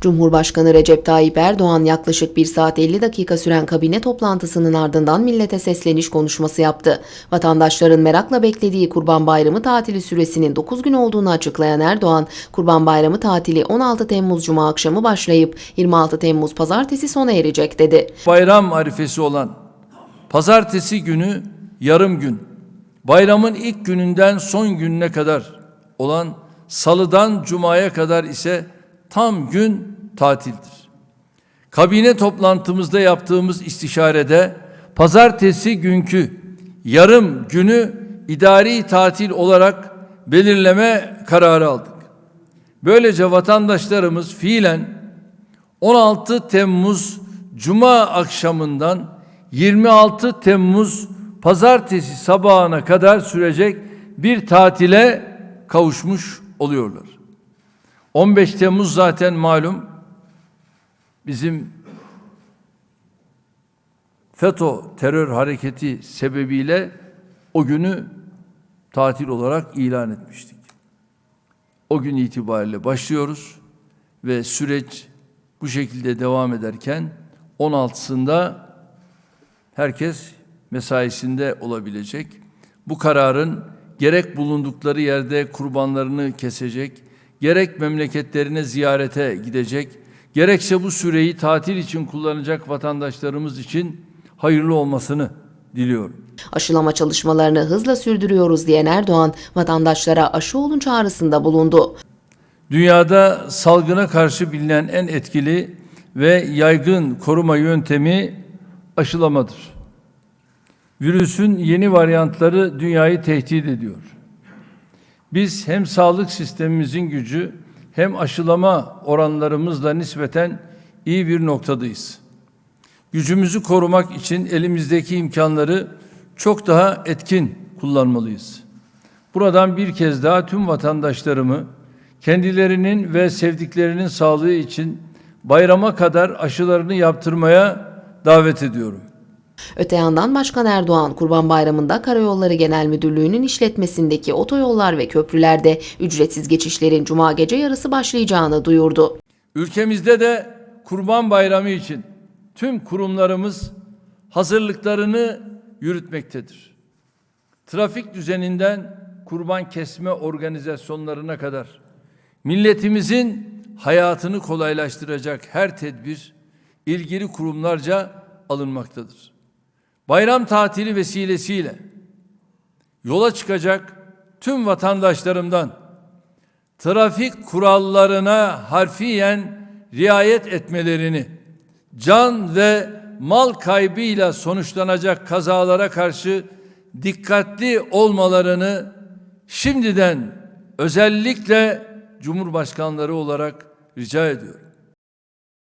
Cumhurbaşkanı Recep Tayyip Erdoğan yaklaşık 1 saat 50 dakika süren kabine toplantısının ardından millete sesleniş konuşması yaptı. Vatandaşların merakla beklediği Kurban Bayramı tatili süresinin 9 gün olduğunu açıklayan Erdoğan, Kurban Bayramı tatili 16 Temmuz Cuma akşamı başlayıp 26 Temmuz Pazartesi sona erecek dedi. bayram arifesi olan pazartesi günü yarım gün, bayramın ilk gününden son gününe kadar olan salıdan cumaya kadar ise tam gün tatildir. Kabine toplantımızda yaptığımız istişarede pazartesi günkü yarım günü idari tatil olarak belirleme kararı aldık. Böylece vatandaşlarımız fiilen 16 Temmuz Cuma akşamından 26 Temmuz Pazartesi sabahına kadar sürecek bir tatile kavuşmuş oluyorlar. 15 Temmuz zaten malum bizim FETÖ terör hareketi sebebiyle o günü tatil olarak ilan etmiştik. O gün itibariyle başlıyoruz ve süreç bu şekilde devam ederken 16'sında herkes mesaisinde olabilecek. Bu kararın gerek bulundukları yerde kurbanlarını kesecek, gerek memleketlerine ziyarete gidecek, gerekse bu süreyi tatil için kullanacak vatandaşlarımız için hayırlı olmasını diliyorum. Aşılama çalışmalarını hızla sürdürüyoruz diyen Erdoğan, vatandaşlara aşı olun çağrısında bulundu. Dünyada salgına karşı bilinen en etkili ve yaygın koruma yöntemi aşılamadır. Virüsün yeni varyantları dünyayı tehdit ediyor. Biz hem sağlık sistemimizin gücü hem aşılama oranlarımızla nispeten iyi bir noktadayız. Gücümüzü korumak için elimizdeki imkanları çok daha etkin kullanmalıyız. Buradan bir kez daha tüm vatandaşlarımı kendilerinin ve sevdiklerinin sağlığı için bayrama kadar aşılarını yaptırmaya davet ediyorum. Öte yandan Başkan Erdoğan, Kurban Bayramı'nda Karayolları Genel Müdürlüğü'nün işletmesindeki otoyollar ve köprülerde ücretsiz geçişlerin cuma gece yarısı başlayacağını duyurdu. Ülkemizde de Kurban Bayramı için tüm kurumlarımız hazırlıklarını yürütmektedir. Trafik düzeninden kurban kesme organizasyonlarına kadar milletimizin hayatını kolaylaştıracak her tedbir ilgili kurumlarca alınmaktadır. Bayram tatili vesilesiyle yola çıkacak tüm vatandaşlarımdan trafik kurallarına harfiyen riayet etmelerini, can ve mal kaybıyla sonuçlanacak kazalara karşı dikkatli olmalarını şimdiden özellikle Cumhurbaşkanları olarak rica ediyorum.